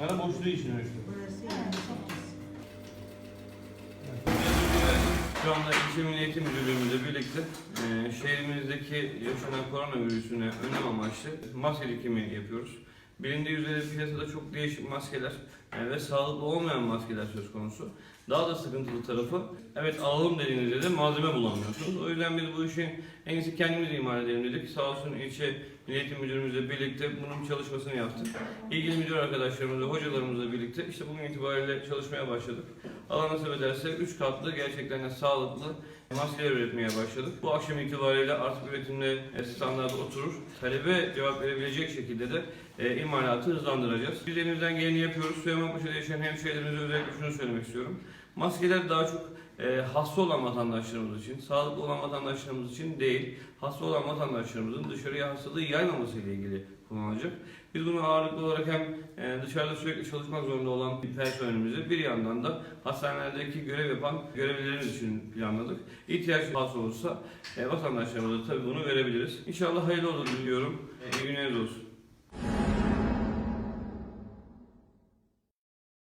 Ara boşluğu için. Burası yani Şu anda İlçe Milli Eğitim Müdürlüğümüzle birlikte e, şehrimizdeki yaşanan koronavirüsüne önlem amaçlı maske dikimi yapıyoruz. Bilindiği üzere piyasada çok değişik maskeler e, ve sağlıklı olmayan maskeler söz konusu. Daha da sıkıntılı tarafı, evet alalım dediğinizde de malzeme bulamıyorsunuz. O yüzden biz bu işi en iyisi kendimiz imal edelim dedik. Sağ olsun ilçe Milli Eğitim Müdürümüzle birlikte bunun çalışmasını yaptık. İlgili müdür arkadaşlarımızla, hocalarımızla birlikte işte bugün itibariyle çalışmaya başladık. Allah nasip ederse 3 katlı gerçekten de sağlıklı maskeler üretmeye başladık. Bu akşam itibariyle artık üretimde e, standarda oturur. Talebe cevap verebilecek şekilde de e, imalatı hızlandıracağız. Biz elimizden geleni yapıyoruz. Süleymanpaşa'da yaşayan hemşehrilerimize özellikle şunu söylemek istiyorum. Maskeler daha çok e, hasta olan vatandaşlarımız için, sağlıklı olan vatandaşlarımız için değil, hasta olan vatandaşlarımızın dışarıya hastalığı yaymaması ile ilgili kullanılacak. Biz bunu ağırlıklı olarak hem e, dışarıda sürekli çalışmak zorunda olan bir personelimize bir yandan da hastanelerdeki görev yapan görevlilerimiz için planladık. İhtiyaç hasıl olursa e, vatandaşlarımıza tabii bunu verebiliriz. İnşallah hayırlı olur diliyorum. E, iyi günleriniz olsun.